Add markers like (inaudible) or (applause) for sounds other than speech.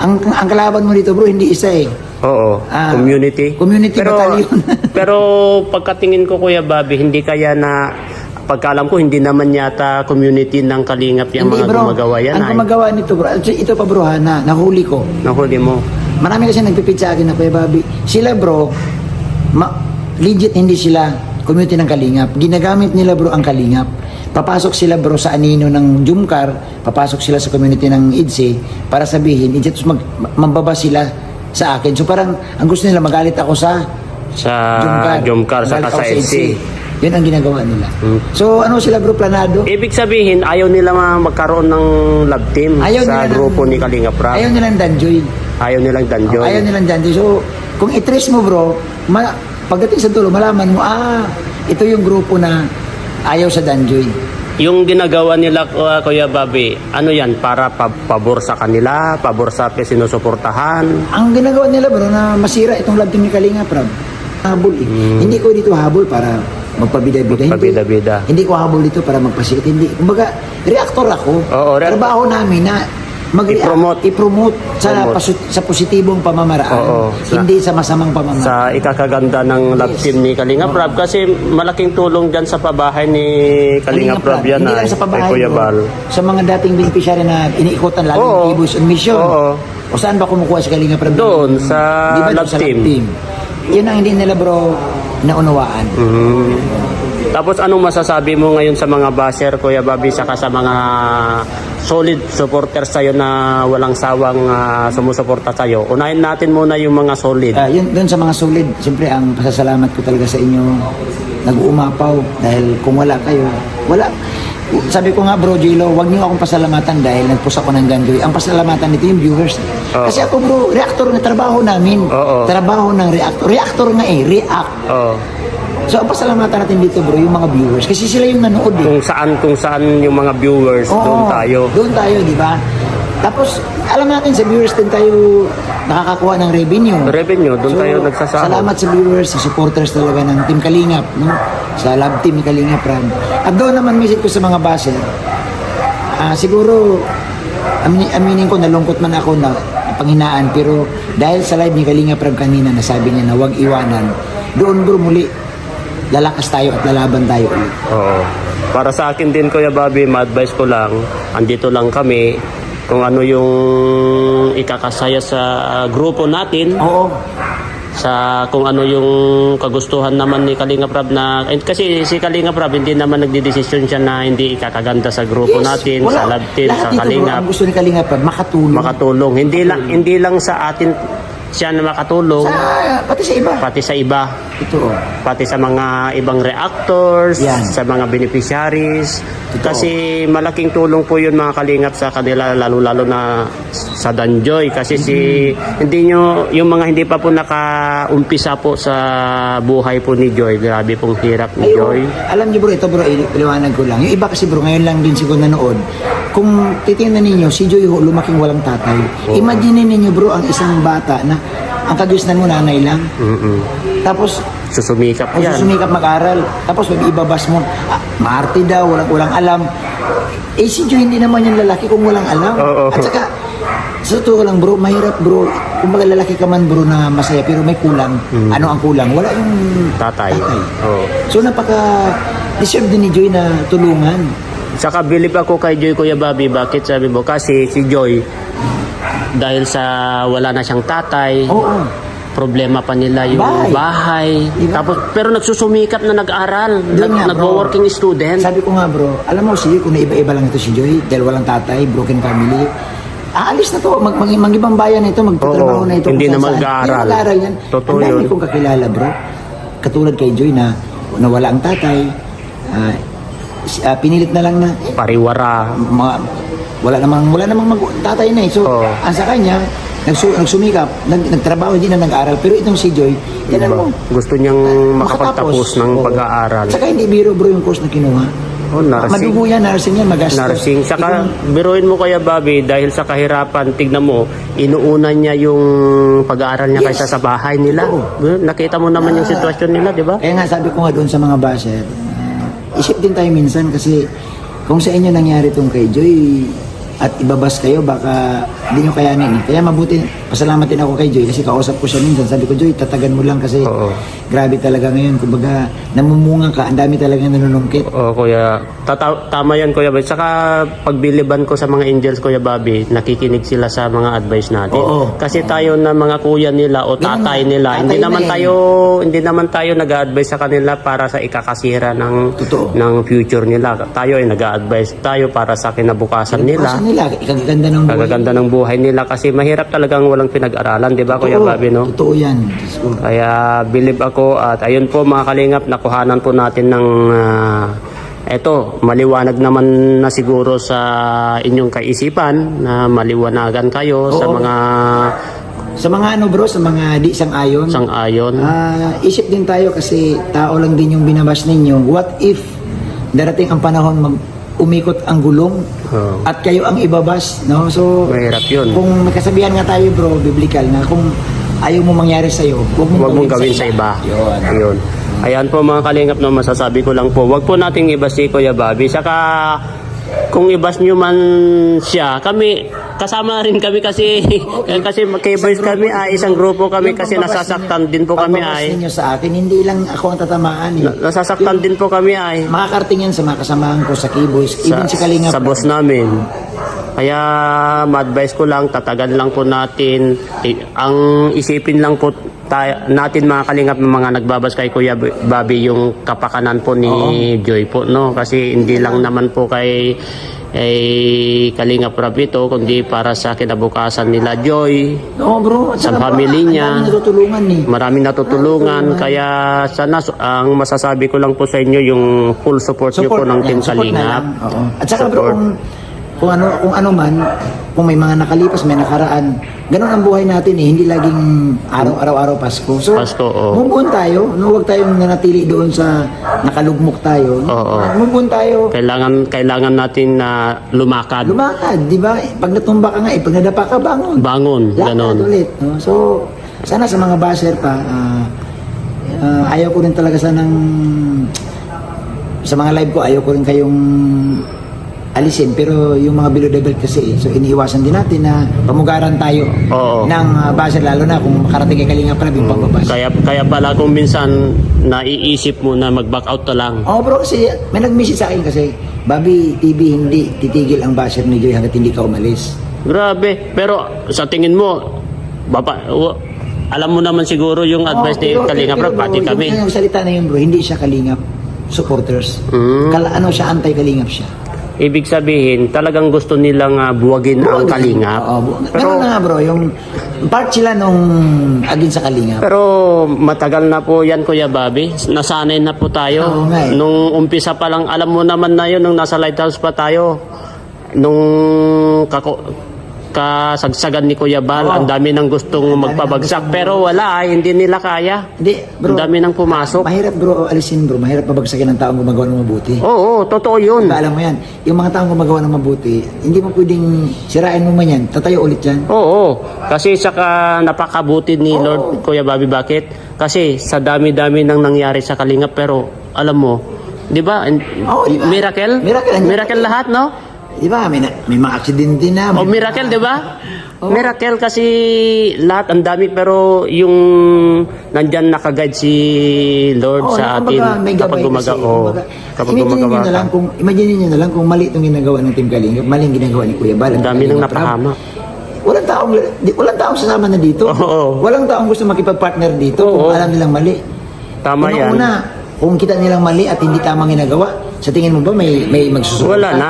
Ang, ang kalaban mo dito bro, hindi isa eh. Oo, Ah, community. community pero, battalion. (laughs) pero pagkatingin ko Kuya Bobby, hindi kaya na pagkaalam ko hindi naman yata community ng Kalingap yung hindi mga bro, gumagawa yan. ang ay. gumagawa nito bro, actually, ito pa bro ha, na, nahuli ko. Nahuli mo. Marami kasi nagpipit sa akin na Kuya Bobby. Sila bro, ma- legit hindi sila community ng Kalingap. Ginagamit nila bro ang Kalingap. Papasok sila bro sa anino ng Jumkar, papasok sila sa community ng IDSE para sabihin, IDSE, tapos mag, mambaba sila sa akin. So parang ang gusto nila magalit ako sa Sa Jumkar. Jumkar, sa sa IDSE. Yun ang ginagawa nila. Hmm. So ano sila bro, planado? Ibig sabihin, ayaw nila ma- magkaroon ng love team Ayaw sa nila ng- grupo ni Kalingap Rap. Ayaw nilang danjoy. Ayaw nilang danjoy. Ayaw nilang danjoy. So kung itrace mo bro, ma- pagdating sa dulo, malaman mo, ah, ito yung grupo na ayaw sa danjoy. Yung ginagawa nila uh, Kuya Bobby, ano yan? Para pa- pabor sa kanila, pabor sa sinusuportahan. Ang ginagawa nila bro na masira itong love team ni Kalinga Prab. Habol eh. Hindi ko dito habol para magpabida-bida. Hindi. Magpabida-bida. Hindi ko habol dito para magpasikat. Hindi. Kumbaga, reactor ako. Oo, react- Trabaho namin na mag-react, I-promote. i-promote sa, Promote. pasu- sa positibong pamamaraan. Oo, sa- hindi sa masamang pamamaraan. sa ikakaganda ng love Yes. team ni Kalinga Prab kasi malaking tulong dyan sa pabahay ni Kalinga Prab yan Hindi ay, lang sa kay pabahay Kuya bro. Bal. Sa mga dating beneficiary na iniikutan lalo Oo. ng Ibus on Mission. Oo. O saan ba kumukuha si Kalinga Prab? Doon, sa Di ba, doon love team. Yun ang hindi nila bro naunawaan. Mhm. Tapos anong masasabi mo ngayon sa mga basher Kuya Bobby saka sa mga solid supporters sa'yo na walang sawang ah, sumusuporta sa'yo? Unahin natin muna yung mga solid. Ah, yun, doon sa mga solid, siyempre ang pasasalamat ko talaga sa inyo, nag-uumapaw dahil kung wala kayo, wala. Sabi ko nga bro, Jilo, wag niyo akong pasalamatan dahil nagpus ako ng ganjoy. Ang pasalamatan nito yung viewers. Oo. Kasi ako bro, reactor na trabaho namin. Oo. Trabaho ng reactor. Reactor nga eh, react. Oh, So ang pasalamatan natin dito bro, yung mga viewers. Kasi sila yung nanood eh. kung saan kung saan yung mga viewers Oo, doon tayo. Doon tayo, di ba? Tapos, alam natin sa viewers din tayo nakakakuha ng revenue. Revenue, doon tayo nagsasahod. Salamat sa viewers, sa supporters talaga ng Team Kalingap, no? Sa love team ni Kalingap Ram. At doon naman message ko sa mga baser, ah siguro, aminin, aminin ko, nalungkot man ako na panghinaan, pero dahil sa live ni Kalingap Ram kanina, nasabi niya na huwag iwanan, doon bro muli, lalakas tayo at lalaban tayo ulit. Oo. Para sa akin din Kuya Bobby, ma-advise ko lang, andito lang kami kung ano yung ikakasaya sa grupo natin. Oo, sa kung ano yung kagustuhan naman ni Kalinga Prab na eh, kasi si Kalinga Prab hindi naman nagdidesisyon siya na hindi ikakaganda sa grupo Yes, natin, wala. sa love team, Lahat sa dito, bro, Kalinga ang gusto ni Kalinga Prab, makatulong. makatulong. Hindi lang hindi lang sa atin siya na makatulong, sa, pati sa iba. pati sa iba, Ito, oh. pati sa mga ibang reactors, Yan. sa mga beneficiaries. Totoo. Kasi malaking tulong po yun mga kalingap sa kanila lalo-lalo na sa Danjoy kasi si hindi nyo yung mga hindi pa po nakaumpisa po sa buhay po ni Joy. Grabe pong hirap ni Ay, Joy. alam niyo bro, ito bro, ili- iliwanag ko lang. Yung iba kasi bro, ngayon lang din siguro nanood. Kung titingnan ninyo, si Joy ho, lumaking walang tatay. Imagine ninyo bro, ang isang bata na ang kagisnan mo nanay lang. Mm-mm. Tapos, Susumikap ang yan. susumikap mag-aral. Tapos, mag ibabas mo, ah, maarte daw, walang, walang alam. Eh, si Joy hindi naman yung lalaki kung walang alam. Oo. At saka, sa totoo lang bro, mahirap bro. Kung baga lalaki ka man bro na masaya, pero may kulang. Ano ang kulang? Wala yung Tatay. tatay. Oo. So napaka deserve din ni Joy na tulungan. Saka bilib ako kay Joy Kuya Bobby. Bakit sabi mo? Kasi si Joy dahil sa wala na siyang tatay, Oo. problema pa nila yung Bahay. bahay. Diba? Tapos pero nagsusumikap na nag-aral, Yun nag, nga, bro. nagwo-working student. Sabi ko nga bro, alam mo si kung naiba-iba lang ito si Joy dahil walang tatay, broken family. Aalis na to, mag, mag, mag ibang bayan na ito, magtatrabaho Oo, na ito. hindi na saan-saan. mag-aaral. Hindi mag-aaral yan. Totoo Ang dami yun. kong kakilala bro. Katulad kay Joy na nawala ang tatay, ah, ah, pinilit na lang na, eh, Pariwara. mga, wala namang wala namang mag, tatay na eh. So, Oo. ang sa kanya, nagsu, nagsumikap, nag, nagtrabaho, hindi na nag-aral. Pero itong si Joy, yan Diba? mo, Gusto niyang makapagtapos ng Oo. pag-aaral. Saka hindi biro bro yung course na kinuha. Oh, nursing. Madugo yan, nursing yan, magastos. Nursing. Saka, Ikong- biruin mo kaya Bobby, dahil sa kahirapan, tignan mo, inuuna niya yung pag-aaral niya Yes. kaysa sa bahay nila. Oo. Nakita mo naman yung sitwasyon nila, di ba? Kaya nga sabi ko nga doon sa mga basher, uh, isip din tayo minsan kasi kung sa inyo nangyari itong kay Joy, at ibabas kayo, baka hindi nyo kayanin. Kaya mabuti, pasalamat din ako kay Joy kasi kausap ko siya minsan. Sabi ko, Joy, tatagan mo lang kasi Oo. grabe talaga ngayon. Kumbaga, namumunga ka, ang dami talaga nanunungkit. Oo, Kuya. Tata- tama yan, Kuya Bobby. Saka pagbiliban ko sa mga angels, Kuya Bobby, nakikinig sila sa mga advice natin. Oo. Kasi tayo na mga kuya nila o tatay nila, hindi tatay naman na eh. tayo hindi naman tayo nag-advise sa kanila para sa ikakasira ng Totoo. ng future nila. Tayo ay nag-advise tayo para sa kinabukasan nila. Kasi nila, ikagaganda ng buhay. Kagaganda ng buhay nila kasi mahirap talagang walang pinag-aralan, 'di ba, Kuya Totoo, Bobby, no? Totoo yan. Diyos ko. Kaya believe ako at ayun po mga kalingap, nakuhanan po natin ng ah, eto, maliwanag naman na siguro sa inyong kaisipan na maliwanagan kayo sa Oo. mga Sa mga ano bro, sa mga di sang ayon. sang-ayon. Ah, isip din tayo kasi tao lang din yung binabash ninyo. What if darating ang panahon mag umikot ang gulong Oo. at kayo ang ibabas, no? So Mahirap yun. kung may kasabihan nga tayo bro, biblical na kung ayaw mo mangyari sa iyo, huwag mong, Huwag mong gawin sa iba. Yun. Ayun. Ayan po mga kalingap na masasabi ko lang po. Huwag po nating iba si Kuya Bobby. Saka kung ibas nyo man siya, kami, kasama rin kami kasi, (laughs) kasi kay boys kami ay isang grupo kami Yung kasi nasasaktan ninyo- din po kami ay, ninyo sa akin, hindi lang ako ang tatamaan eh. na- nasasaktan din po kami ay, Makakarating yan sa mga kasamahan ko sa Keyboys, even sa, si Kalinga. sa boss namin. Kaya ma-advise ko lang, tatagan lang po natin. I- ang isipin lang po tayo, natin mga kalingap ng mga nagbabas kay Kuya Bobby yung kapakanan po ni Joy po, no? Kasi hindi lang naman po kay eh, Kalingap Rab ito, kundi para sa kinabukasan nila Joy. Oo bro, at Sa saka, family ang niya. dami natutulungan eh. Maraming natutulungan, kaya sana ang masasabi ko lang po sa inyo yung full support, niyo po ng Team support na Kalingap. lang. Oo. At saka bro, Support. kung, kung ano kung ano man, kung may mga nakalipas, may nakaraan, ganun ang buhay natin eh, hindi laging araw-araw Pasko. So, Pasko, oo. move on tayo, no, huwag tayong nanatili doon sa nakalugmok tayo. no? Oo. Move on tayo. Kailangan kailangan natin na lumakad. Lumakad, di ba? Pag natumba ka nga, eh, pag nadapa ka, bangon. Bangon, Lakad ganon. ulit. No? So, sana sa mga basher pa, ah, ah, ayaw ko rin talaga sanang sa mga live ko, ayaw ko rin kayong alisin. Pero yung mga below the belt kasi, so iniiwasan din natin na pamugaran tayo Oo. ng uh, basher, lalo na kung makarating kay Kalinga pala, yung pagbabas. Kaya kaya pala kung minsan naiisip mo na mag-back out to lang. Oo bro, kasi may nag-message sa akin kasi, Bobby TV hindi titigil ang basher ni Joy hanggat hindi ka umalis. Grabe. Pero sa tingin mo, baba, w- alam mo naman siguro yung advice ni pero- Kalinga pero Prab, bro, pati kami. Yung, yung salita na yun bro, hindi siya kalingap supporters. Mm. Kala, ano siya, anti-kalingap siya. Ibig sabihin, talagang gusto nilang ah, buwagin ang Kalingap. Oo, bu- Pero, na nga bro, yung part sila nung agin sa kalingap. pero matagal na po yan, Kuya Bobby. Nasanay na po tayo. Oo nga eh. Nung umpisa pa lang, alam mo naman na yun, nung nasa lighthouse pa tayo, nung kako, kasagsagan ni Kuya Bal, Oo. ang dami nang gustong Ang dami magpabagsak. nang gustong Pero wala, eh, hindi nila kaya. Hindi, bro. Ang dami nang pumasok. Mahirap bro, alisin bro, mahirap pabagsakin ng taong gumagawa ng mabuti. Oo, oo, totoo yun. Diba, alam mo yan, yung mga taong gumagawa ng mabuti, hindi mo pwedeng sirain mo man yan, tatayo ulit yan. Oo, kasi saka napakabuti ni Oo. Lord Kuya Bobby bakit? Kasi sa dami-dami nang nangyari sa Kalingap pero alam mo, 'di ba? and- Oo, di ba? Miracle? Miracle. Miracle lahat, no? Di ba, may, na- may mga aksidente na. O may- miracle, 'di ba? Oo. Miracle kasi lahat ang dami pero yung nandyan nakaguide si Lord Oo, sa atin may kapag gumaga kasi. oh, Kumbaga, kapag imagine gumagawa nyo na lang ka. kung imagine niyo na lang kung mali itong ginagawa ng Team Kalingap, mali ang ginagawa ni Kuya Bal. Ang dami nang napahama. Walang taong di, walang taong sasama na dito. Oo. Walang taong gusto makipag-partner dito Oo. kung alam nilang mali. Tama yan. Una, kung kita nilang mali at hindi tamang ginagawa, sa tingin mo ba may may magsusunod? Wala na.